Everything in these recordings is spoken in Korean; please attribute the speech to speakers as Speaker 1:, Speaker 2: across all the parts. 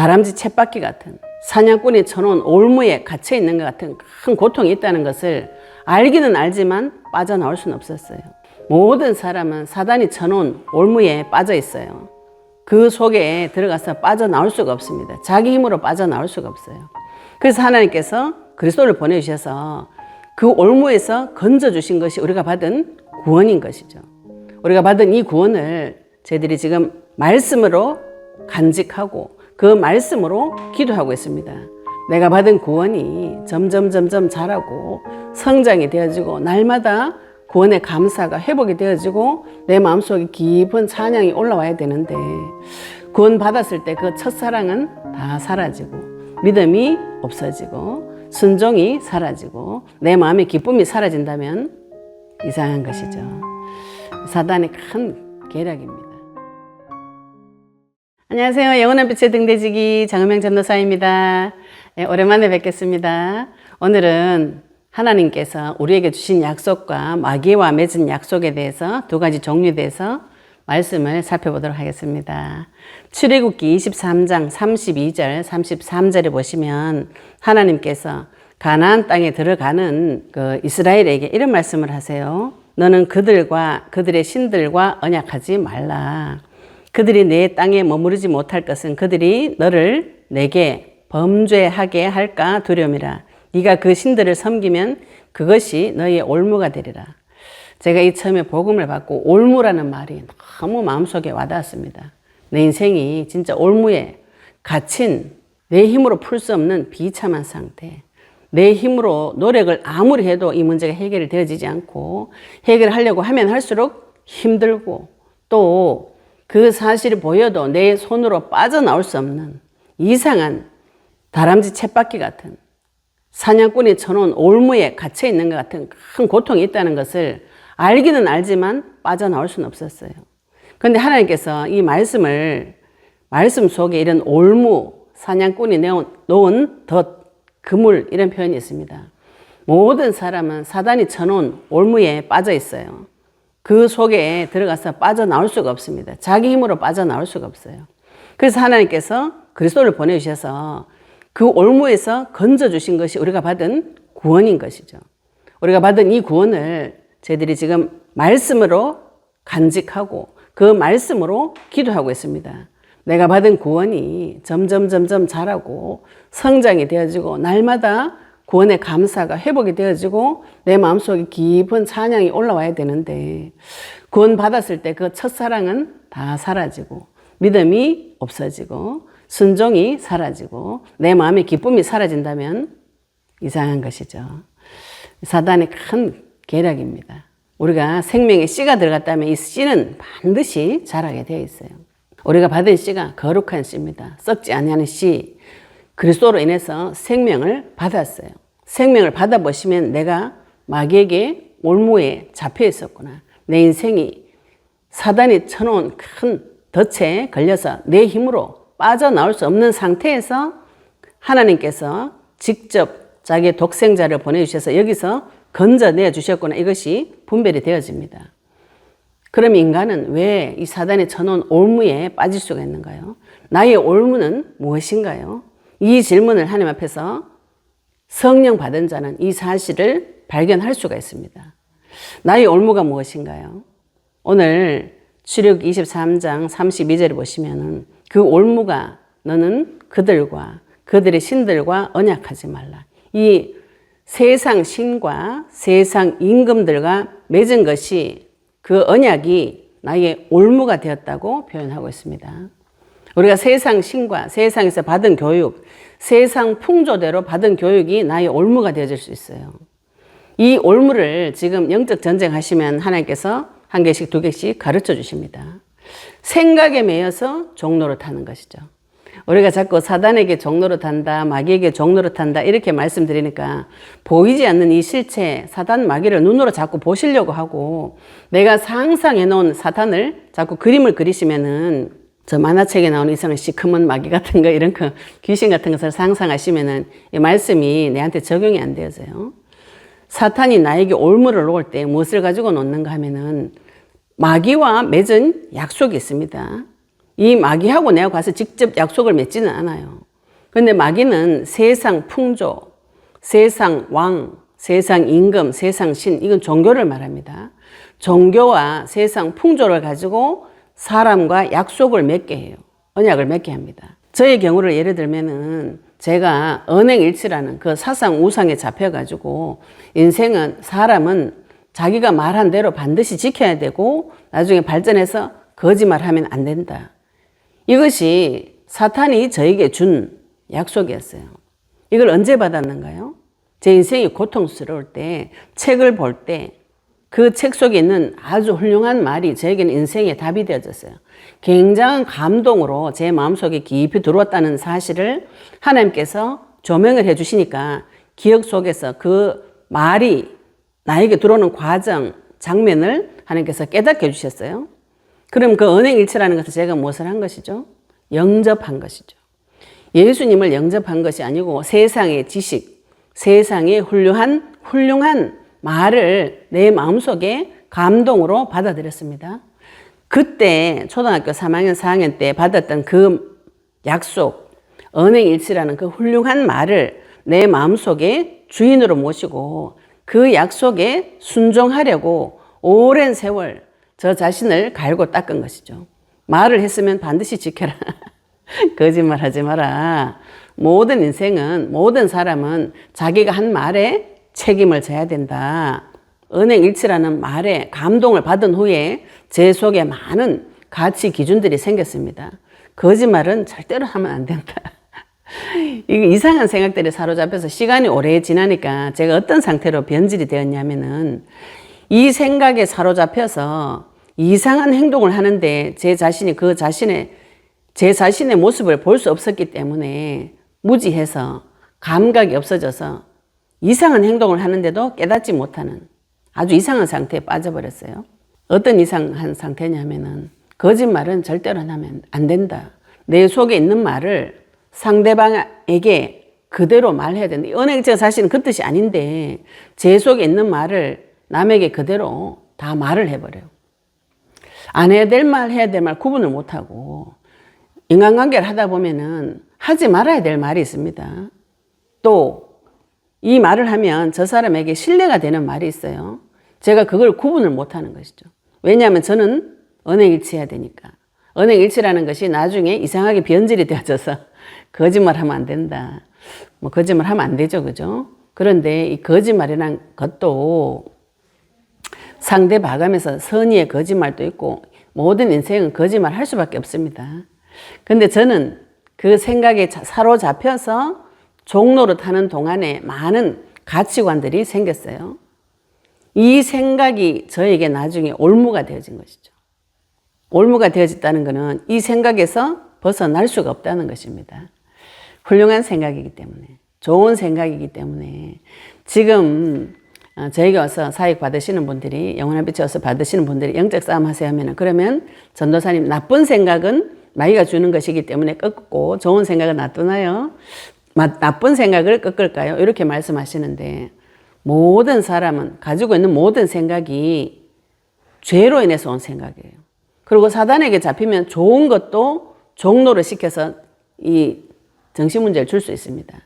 Speaker 1: 다람쥐 쳇바퀴 같은 사냥꾼이 쳐놓은 올무에 갇혀 있는 것 같은 큰 고통이 있다는 것을 알기는 알지만 빠져나올 수는 없었어요. 모든 사람은 사단이 쳐놓은 올무에 빠져 있어요. 그 속에 들어가서 빠져나올 수가 없습니다. 자기 힘으로 빠져나올 수가 없어요. 그래서 하나님께서 그리스도를 보내주셔서 그 올무에서 건져주신 것이 우리가 받은 구원인 것이죠. 우리가 받은 이 구원을 저희들이 지금 말씀으로 간직하고 그 말씀으로 기도하고 있습니다. 내가 받은 구원이 점점 점점 자라고 성장이 되어지고 날마다 구원의 감사가 회복이 되어지고 내 마음속에 깊은 찬양이 올라와야 되는데 구원 받았을 때 그 첫사랑은 다 사라지고 믿음이 없어지고 순종이 사라지고 내 마음의 기쁨이 사라진다면 이상한 것이죠. 사단의 큰 계략입니다. 안녕하세요. 영원한 빛의 등대지기 장은명 전도사입니다. 네, 오랜만에 뵙겠습니다. 오늘은 하나님께서 우리에게 주신 약속과 마귀와 맺은 약속에 대해서 두 가지 종류에 대해서 말씀을 살펴보도록 하겠습니다. 출애굽기 23장 32절, 33절에 보시면 하나님께서 가나안 땅에 들어가는 그 이스라엘에게 이런 말씀을 하세요. 너는 그들과 그들의 신들과 언약하지 말라. 그들이 내 땅에 머무르지 못할 것은 그들이 너를 내게 범죄하게 할까 두려움이라. 네가 그 신들을 섬기면 그것이 너의 올무가 되리라. 제가 이 처음에 복음을 받고 올무라는 말이 너무 마음속에 와닿았습니다. 내 인생이 진짜 올무에 갇힌 내 힘으로 풀 수 없는 비참한 상태. 내 힘으로 노력을 아무리 해도 이 문제가 해결이 되어지지 않고 해결하려고 하면 할수록 힘들고 또 그 사실이 보여도 내 손으로 빠져나올 수 없는 이상한 다람쥐 쳇바퀴 같은 사냥꾼이 쳐놓은 올무에 갇혀 있는 것 같은 큰 고통이 있다는 것을 알기는 알지만 빠져나올 수는 없었어요. 그런데 하나님께서 이 말씀을 말씀 속에 이런 올무 사냥꾼이 놓은 덫 그물 이런 표현이 있습니다. 모든 사람은 사단이 쳐놓은 올무에 빠져 있어요. 그 속에 들어가서 빠져나올 수가 없습니다. 자기 힘으로 빠져나올 수가 없어요. 그래서 하나님께서 그리스도를 보내주셔서 그 올무에서 건져주신 것이 우리가 받은 구원인 것이죠. 우리가 받은 이 구원을 저희들이 지금 말씀으로 간직하고 그 말씀으로 기도하고 있습니다. 내가 받은 구원이 점점 점점 자라고 성장이 되어지고 날마다 구원의 감사가 회복이 되어지고 내 마음속에 깊은 찬양이 올라와야 되는데 구원 받았을 때 그 첫사랑은 다 사라지고 믿음이 없어지고 순종이 사라지고 내 마음의 기쁨이 사라진다면 이상한 것이죠. 사단의 큰 계략입니다. 우리가 생명의 씨가 들어갔다면 이 씨는 반드시 자라게 되어 있어요. 우리가 받은 씨가 거룩한 씨입니다. 썩지 아니하는 씨. 그리스도로 인해서 생명을 받았어요. 생명을 받아보시면 내가 마귀에게 올무에 잡혀 있었구나. 내 인생이 사단이 쳐놓은 큰 덫에 걸려서 내 힘으로 빠져나올 수 없는 상태에서 하나님께서 직접 자기의 독생자를 보내주셔서 여기서 건져내 주셨구나. 이것이 분별이 되어집니다. 그럼 인간은 왜 이 사단의 쳐놓은 올무에 빠질 수가 있는가요? 나의 올무는 무엇인가요? 이 질문을 하나님 앞에서 성령 받은 자는 이 사실을 발견할 수가 있습니다. 나의 올무가 무엇인가요? 오늘 출애굽 23장 32절을 보시면은 그 올무가 너는 그들과 그들의 신들과 언약하지 말라. 이 세상 신과 세상 임금들과 맺은 것이 그 언약이 나의 올무가 되었다고 표현하고 있습니다. 우리가 세상 신과 세상에서 받은 교육, 세상 풍조대로 받은 교육이 나의 올무가 되어질 수 있어요. 이 올무를 지금 영적 전쟁 하시면 하나님께서 한 개씩 두 개씩 가르쳐 주십니다. 생각에 매여서 종로를 타는 것이죠. 우리가 자꾸 사단에게 종로를 탄다, 마귀에게 종로를 탄다, 이렇게 말씀드리니까 보이지 않는 이 실체, 사단, 마귀를 눈으로 자꾸 보시려고 하고 내가 상상해 놓은 사탄을 자꾸 그림을 그리시면은 저 만화책에 나오는 이상한 시커먼 마귀 같은 거, 이런 거, 귀신 같은 것을 상상하시면은 이 말씀이 내한테 적용이 안 되어져요. 사탄이 나에게 올무를 놓을 때 무엇을 가지고 놓는가 하면은 마귀와 맺은 약속이 있습니다. 이 마귀하고 내가 가서 직접 약속을 맺지는 않아요. 근데 마귀는 세상 풍조, 세상 왕, 세상 임금, 세상 신, 이건 종교를 말합니다. 종교와 세상 풍조를 가지고 사람과 약속을 맺게 해요. 언약을 맺게 합니다. 저의 경우를 예를 들면은 제가 언행일치라는 그 사상 우상에 잡혀가지고 인생은 사람은 자기가 말한 대로 반드시 지켜야 되고 나중에 발전해서 거짓말하면 안 된다. 이것이 사탄이 저에게 준 약속이었어요. 이걸 언제 받았는가요? 제 인생이 고통스러울 때, 책을 볼 때, 그 책 속에 있는 아주 훌륭한 말이 저에게는 인생의 답이 되어졌어요. 굉장한 감동으로 제 마음속에 깊이 들어왔다는 사실을 하나님께서 조명을 해주시니까 기억 속에서 그 말이 나에게 들어오는 과정, 장면을 하나님께서 깨닫게 해주셨어요. 그럼 그 은행일치라는 것은 제가 무엇을 한 것이죠? 영접한 것이죠. 예수님을 영접한 것이 아니고 세상의 지식, 세상의 훌륭한, 훌륭한 말을 내 마음속에 감동으로 받아들였습니다. 그때 초등학교 3학년, 4학년 때 받았던 그 약속, 은행일치라는 그 훌륭한 말을 내 마음속에 주인으로 모시고 그 약속에 순종하려고 오랜 세월 저 자신을 갈고 닦은 것이죠. 말을 했으면 반드시 지켜라. 거짓말 하지 마라. 모든 인생은, 모든 사람은 자기가 한 말에 책임을 져야 된다. 은행 일치라는 말에 감동을 받은 후에 제 속에 많은 가치 기준들이 생겼습니다. 거짓말은 절대로 하면 안 된다. 이상한 생각들이 사로잡혀서 시간이 오래 지나니까 제가 어떤 상태로 변질이 되었냐면은 이 생각에 사로잡혀서 이상한 행동을 하는데 제 자신이 그 자신의 제 자신의 모습을 볼 수 없었기 때문에 무지해서 감각이 없어져서 이상한 행동을 하는데도 깨닫지 못하는 아주 이상한 상태에 빠져버렸어야 어떤 이상한 상태냐면은 거짓말은 절대로 하면 안 된다. 내 속에 있는 말을 상대방에게 그대로 말해야 된다. 은행제가 사실은 그 뜻이 아닌데 제 속에 있는 말을 남에게 그대로 다 말을 해버려요. 안 해야 될 말, 해야 될 말 구분을 못하고 인간관계를 하다 보면은 하지 말아야 될 말이 있습니다. 또 이 말을 하면 저 사람에게 신뢰가 되는 말이 있어요. 제가 그걸 구분을 못하는 것이죠. 왜냐하면 저는 언행일치해야 되니까. 언행일치라는 것이 나중에 이상하게 변질이 되어져서 거짓말하면 안 된다. 뭐 거짓말하면 안 되죠, 그죠? 그런데 이 거짓말이란 것도 상대 봐가면서 선의의 거짓말도 있고 모든 인생은 거짓말 할 수밖에 없습니다. 근데 저는 그 생각에 사로잡혀서 종로를 타는 동안에 많은 가치관들이 생겼어요. 이 생각이 저에게 나중에 올무가 되어진 것이죠. 올무가 되어졌다는 것은 이 생각에서 벗어날 수가 없다는 것입니다. 훌륭한 생각이기 때문에, 좋은 생각이기 때문에 지금 어, 저에게 와서 사역 받으시는 분들이 영원한 빛에 와서 받으시는 분들이 영적 싸움 하세요 하면 그러면 전도사님 나쁜 생각은 마귀가 주는 것이기 때문에 꺾고 좋은 생각은 놔두나요? 나쁜 생각을 꺾을까요? 이렇게 말씀하시는데 모든 사람은 가지고 있는 모든 생각이 죄로 인해서 온 생각이에요. 그리고 사단에게 잡히면 좋은 것도 종로를 시켜서 이 정신 문제를 줄 수 있습니다.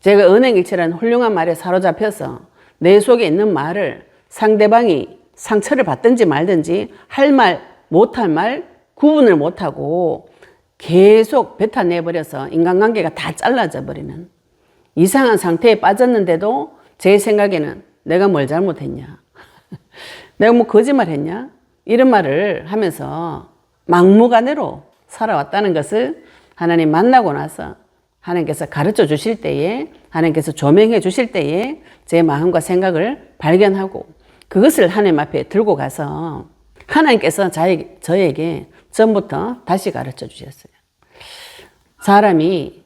Speaker 1: 제가 은행일치라는 훌륭한 말에 사로잡혀서 내 속에 있는 말을 상대방이 상처를 받든지 말든지 할 말, 못할 말 구분을 못하고 계속 뱉어내버려서 인간관계가 다 잘라져 버리는 이상한 상태에 빠졌는데도 제 생각에는 내가 뭘 잘못했냐? 내가 뭐 거짓말 했냐? 이런 말을 하면서 막무가내로 살아왔다는 것을 하나님 만나고 나서 하나님께서 가르쳐 주실 때에 하나님께서 조명해 주실 때에 제 마음과 생각을 발견하고 그것을 하나님 앞에 들고 가서 하나님께서 저에게 전부터 다시 가르쳐 주셨어요. 사람이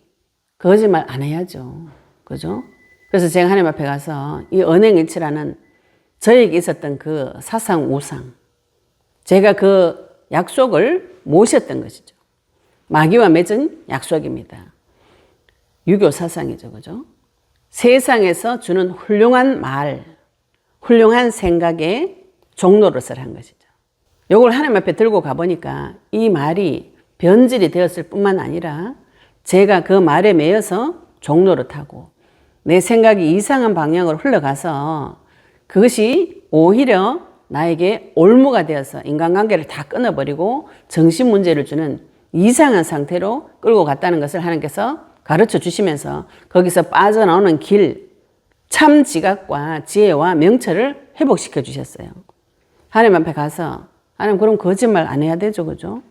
Speaker 1: 거짓말 안 해야죠. 그죠? 그래서 제가 하나님 앞에 가서 이 언행일치라는 저에게 있었던 그 사상 우상, 제가 그 약속을 모셨던 것이죠. 마귀와 맺은 약속입니다. 유교 사상이죠. 그죠? 세상에서 주는 훌륭한 말, 훌륭한 생각에 종로릇을 한 것이죠. 요걸 하나님 앞에 들고 가보니까 이 말이 변질이 되었을 뿐만 아니라 제가 그 말에 매여서 종로를 타고 내 생각이 이상한 방향으로 흘러가서 그것이 오히려 나에게 올무가 되어서 인간관계를 다 끊어버리고 정신 문제를 주는 이상한 상태로 끌고 갔다는 것을 하나님께서 가르쳐 주시면서 거기서 빠져나오는 길, 참 지각과 지혜와 명철을 회복시켜 주셨어요. 하나님 앞에 가서 하나님 그럼 거짓말 안 해야 되죠, 그죠?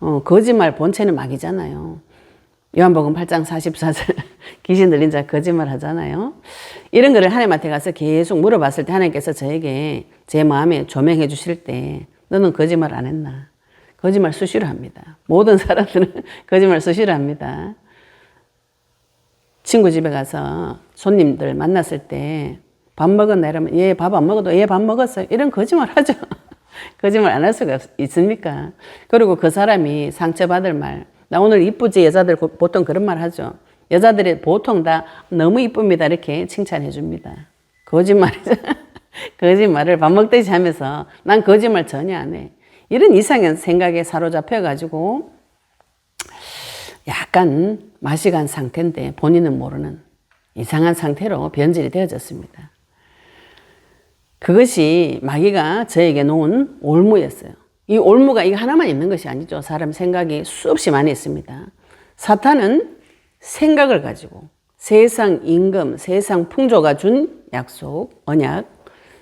Speaker 1: 어, 거짓말 본체는 막이잖아요. 요한복음 8장 44절 귀신 들린 자 거짓말 하잖아요. 이런 거를 하나님한테 가서 계속 물어봤을 때 하나님께서 저에게 제 마음에 조명해 주실 때 너는 거짓말 안 했나? 거짓말 수시로 합니다. 모든 사람들은 거짓말 수시로 합니다. 친구 집에 가서 손님들 만났을 때 밥 먹었나 이러면 얘 밥 안 먹어도 얘 밥 먹었어요. 이런 거짓말 하죠. 거짓말 안 할 수가 없- 있습니까? 그리고 그 사람이 상처받을 말. 나 오늘 이쁘지 여자들 고- 보통 그런 말 하죠. 여자들이 보통 다 너무 이쁩니다 이렇게 칭찬해 줍니다. 거짓말이죠. 거짓말을 밥 먹듯이 하면서 난 거짓말 전혀 안 해. 이런 이상한 생각에 사로잡혀 가지고 약간 맛이 간 상태인데 본인은 모르는 이상한 상태로 변질이 되어졌습니다. 그것이 마귀가 저에게 놓은 올무였어요. 이 올무가 이거 하나만 있는 것이 아니죠. 사람 생각이 수없이 많이 있습니다. 사탄은 생각을 가지고 세상 임금, 세상 풍조가 준 약속, 언약,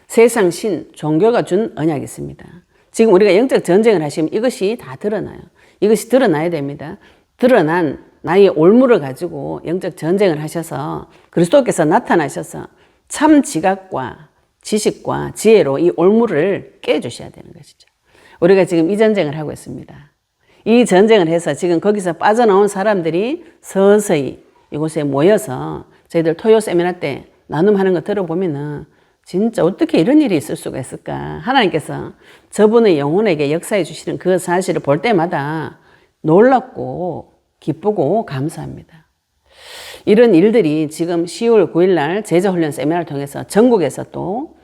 Speaker 1: 세상 신, 종교가 준 언약이 있습니다. 지금 우리가 영적 전쟁을 하시면 이것이 다 드러나요. 이것이 드러나야 됩니다. 드러난 나의 올무를 가지고 영적 전쟁을 하셔서 그리스도께서 나타나셔서 참 지각과 지식과 지혜로 이 올무를 깨주셔야 되는 것이죠. 우리가 지금 이 전쟁을 하고 있습니다. 이 전쟁을 해서 지금 거기서 빠져나온 사람들이 서서히 이곳에 모여서 저희들 토요 세미나 때 나눔하는 거 들어보면은 진짜 어떻게 이런 일이 있을 수가 있을까. 하나님께서 저분의 영혼에게 역사해 주시는 그 사실을 볼 때마다 놀랍고 기쁘고 감사합니다. 이런 일들이 지금 10월 9일 날 제자훈련 세미나를 통해서 전국에서 또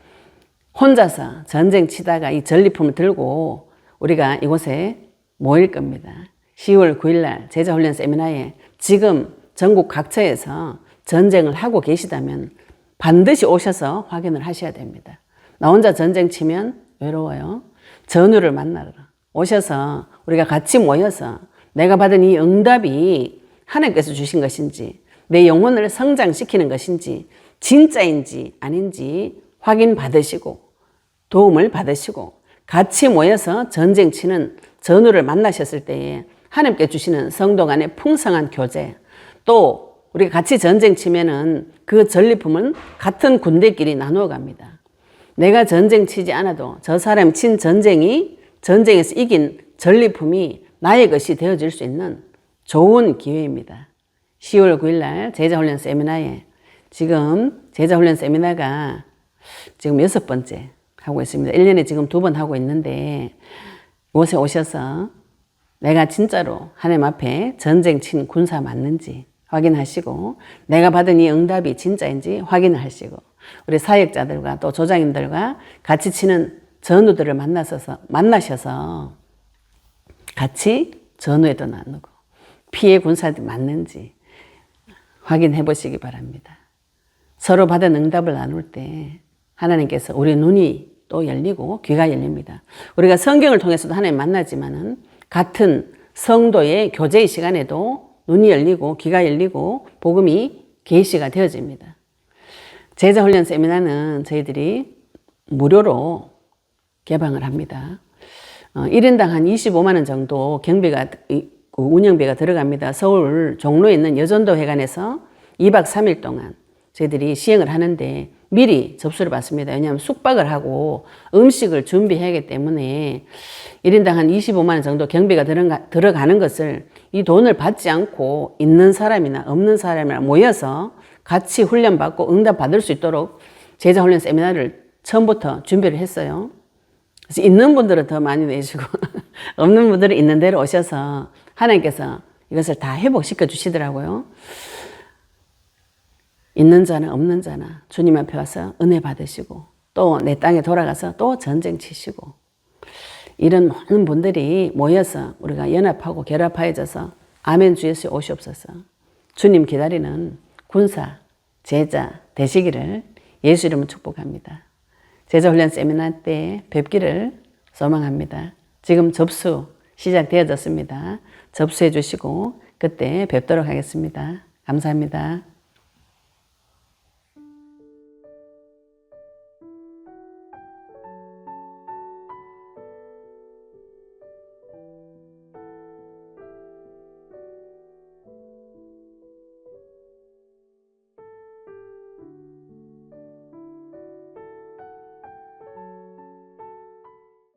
Speaker 1: 혼자서 전쟁 치다가 이 전리품을 들고 우리가 이곳에 모일 겁니다. 10월 9일 날 제자훈련 세미나에 지금 전국 각처에서 전쟁을 하고 계시다면 반드시 오셔서 확인을 하셔야 됩니다. 나 혼자 전쟁 치면 외로워요. 전우를 만나러 오셔서 우리가 같이 모여서 내가 받은 이 응답이 하나님께서 주신 것인지 내 영혼을 성장시키는 것인지 진짜인지 아닌지 확인 받으시고 도움을 받으시고 같이 모여서 전쟁 치는 전우를 만나셨을 때에 하나님께 주시는 성도 간의 풍성한 교제 또 우리가 같이 전쟁 치면은 그 전리품은 같은 군대끼리 나누어 갑니다. 내가 전쟁 치지 않아도 저 사람 친 전쟁이 전쟁에서 이긴 전리품이 나의 것이 되어질 수 있는 좋은 기회입니다. 10월 9일 날 제자훈련 세미나에 지금 제자훈련 세미나가 지금 여섯 번째 하고 있습니다. 1년에 지금 두 번 하고 있는데 이곳에 오셔서 내가 진짜로 하나님 앞에 전쟁 친 군사 맞는지 확인하시고 내가 받은 이 응답이 진짜인지 확인을 하시고 우리 사역자들과 또 조장님들과 같이 치는 전우들을 만나셔서 만나셔서 같이 전우에도 나누고 피해 군사들이 맞는지 확인해 보시기 바랍니다. 서로 받은 응답을 나눌 때 하나님께서 우리 눈이 또 열리고 귀가 열립니다. 우리가 성경을 통해서도 하나님 만나지만은 같은 성도의 교제의 시간에도 눈이 열리고 귀가 열리고 복음이 계시가 되어집니다. 제자 훈련 세미나는 저희들이 무료로 개방을 합니다. 어, 1인당 한 25만 원 정도 경비가 이- 그 운영비가 들어갑니다. 서울 종로에 있는 여전도 회관에서 2박 3일 동안 저희들이 시행을 하는데 미리 접수를 받습니다. 왜냐하면 숙박을 하고 음식을 준비해야 하기 때문에 1인당 한 25만 원 정도 경비가 들어가, 들어가 는 것을 이 돈을 받지 않고 있는 사람이나 없는 사람이나 모여서 같이 훈련받고 응답 받을 수 있도록 제자훈련 세미나를 처음부터 준비를 했어요. 그래서 있는 분들은 더 많이 내주고 없는 분들은 있는 대로 오셔서 하나님께서 이것을 다 회복시켜 주시더라고요. 있는 자나 없는 자나 주님 앞에 와서 은혜 받으시고 또 내 땅에 돌아가서 또 전쟁 치시고 이런 많은 분들이 모여서 우리가 연합하고 결합하여져서 아멘 주 예수 오시옵소서. 주님 기다리는 군사, 제자 되시기를 예수 이름으로 축복합니다. 제자 훈련 세미나 때 뵙기를 소망합니다. 지금 접수 시작되어졌습니다. 접수해 주시고 그때 뵙도록 하겠습니다. 감사합니다.